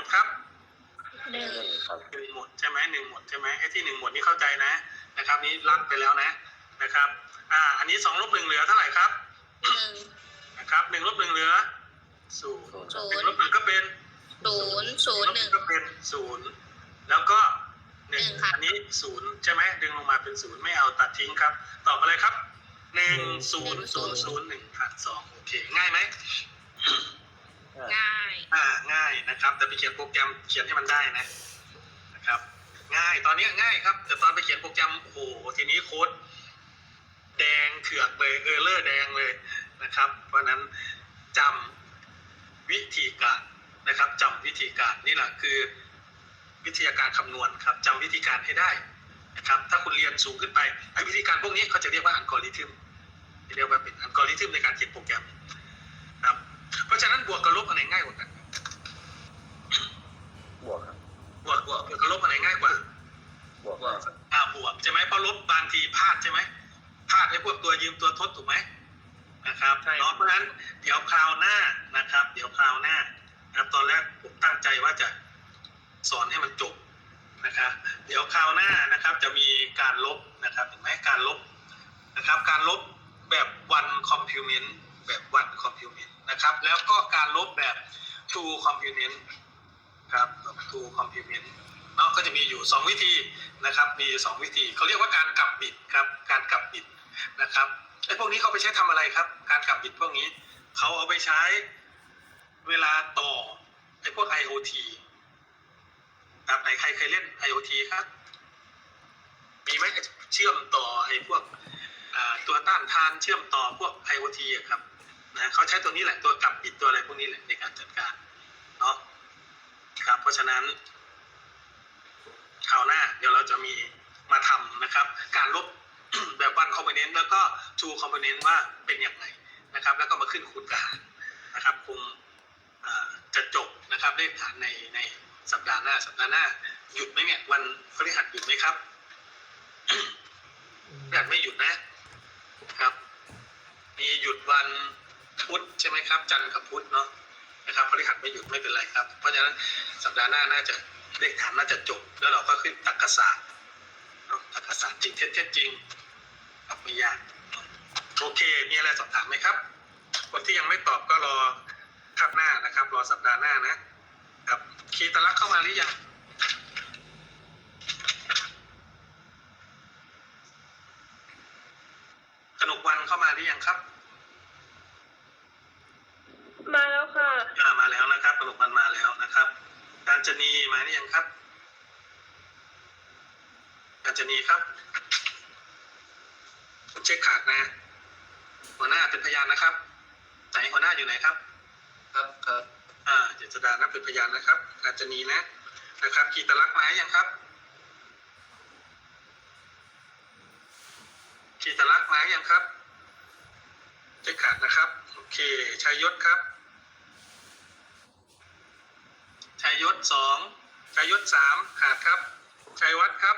มดครับหนึ่งครับหนึ่งหมดใช่ไหมหนึ่งหมดใช่ไหมไอ้ที่หนึ่งหมดนี่เข้าใจนะนะครับ นี้ลัดไปแล้วนะนะครับ อ่า อันนี้สองลบหนึ่งเหลือเท่าไหร่ครับหนึ่งนะครับหนึ่งลบหนึ่งเหลือศูนย์ศูนย์หนึ่งลบหนึ่งก็เป็นศูนย์ศูนย์หนึ่งก็เป็นศูนย์แล้วก็หนึ่งหนึ่งค่ะอันนี้ศูนย์ใช่ไหมดึงลงมาเป็นศูนย์ไม่เอาตัดทิ้งครับ ตอบอะไรครับหนึ่งศูนย์ศูนย์ศูนย์หนึ่งขาดสองโอเค ง่ายไหม ง่ายอ่าง่ายนะครับ แต่ไปเขียนโปรแกรมเขียนให้มันได้นะนะครับ ง่ายตอนนี้ง่ายครับ แต่ตอนไปเขียนโปรแกรมโอ้โหทีนี้โค้ดแดงเถือกเลยเออร์เลอร์แดงเลยนะครับ เพราะนั้นจำวิธีการนะครับจำวิธีการนี่แหละคือ วิทยาการคำนวณครับจำวิธีการให้ได้นะครับ ถ้าคุณเรียนสูงขึ้นไปไอ้วิธีการพวกนี้เขาจะเรียกว่าอัลกอริทึมเรียกว่าเป็นอัลกอริทึมในการเขียนโปรแกรม เพราะฉะนั้นบวกกับลบอันไหนง่ายกว่ากันบวกครับบวกบวกบวกกับลบอันไหนง่ายกว่าบวกอ่าบวกใช่ไหมเพราะลบบางทีพลาดใช่ไหมพลาดไอ้พวกตัวยืมตัวทดถูกไหมนะครับใช่เนาะเพราะฉะนั้นเดี๋ยวคราวหน้านะครับ เดี๋ยวคราวหน้านะครับตอนแรกผมตั้งใจว่าจะสอนให้มันจบนะครับเดี๋ยวคราวหน้านะครับจะมีการลบนะครับเห็นไหมการลบนะครับ การลบแบบ one complement แบบ one complement นะครับ แล้วก็การลบแบบ two complement ครับ two complement เนาะก็จะมีอยู่ 2 วิธีนะครับ มีอยู่สองวิธีเขาเรียกว่าการกลับบิดครับ การกลับบิดนะครับไอ้พวกนี้เขาไปใช้ทำอะไรครับ การกลับบิดพวกนี้เขาเอาไปใช้เวลาต่อไอ้พวก IoT ครับไหนใครเคยเล่น IoT ครับ มีไหมเชื่อมต่อไอ้พวก ตัวต้านทานเชื่อมต่อพวก IoT อครับนะเขาใช้ตัวนี้แหละตัวกลับบิดตัวอะไรพวกนี้แหละในการจัดการเนาะครับ เพราะฉะนั้นคราวหน้าเดี๋ยวเราจะมีมาทำนะครับ การลบแบบ one component แล้วก็ two component ว่าเป็นอย่างไรนะครับ แล้วก็มาขึ้นคูณกับหารนะครับคงจะจบนะครับเลขฐานในในสัปดาห์หน้า สัปดาห์หน้า หยุดไหมเนี่ยวันพฤหัสหยุดไหมครับ พฤหัสไม่หยุดนะครับ มีหยุด วันพุธใช่ไหมครับ จันทร์กับพุธเนาะนะครับพฤหัสไม่หยุดไม่เป็นไรครับ เพราะฉะนั้นสัปดาห์หน้าน่าจะเลขฐานน่าจะจบ แล้วเราก็ขึ้นตรรกศาสตร์เนาะตรรกศาสตร์จริงเท็จเท็จจริงครับไม่ยากโอเคมีอะไรสอบถามไหมครับ คนที่ยังไม่ตอบก็รอคาบหน้านะครับ รอสัปดาห์หน้านะครับคีตลักเข้ามาหรือยังกนกวันเข้ามาหรือยังครับ มาแล้วค่ะ อ่ามา แล้วนะครับกนกวันมาแล้วนะครับ การจนีมาหรือยังครับ การจนีครับผมเช็คขาดนะ หัวหน้าเป็นพยานนะครับไหนหัวหน้าอยู่ไหนครับ ครับครับอ่าเจษดานับเป็นพยานนะครับ การจนีนะนะครับกีตลักษณ์มาหรือยังครับกีตลักษณ์มาหรือยังครับเช็คขาดนะครับโอเคชัยยศครับ ชั ยศสองชัยยศสามขาดครับชัยวัฒน์ครับ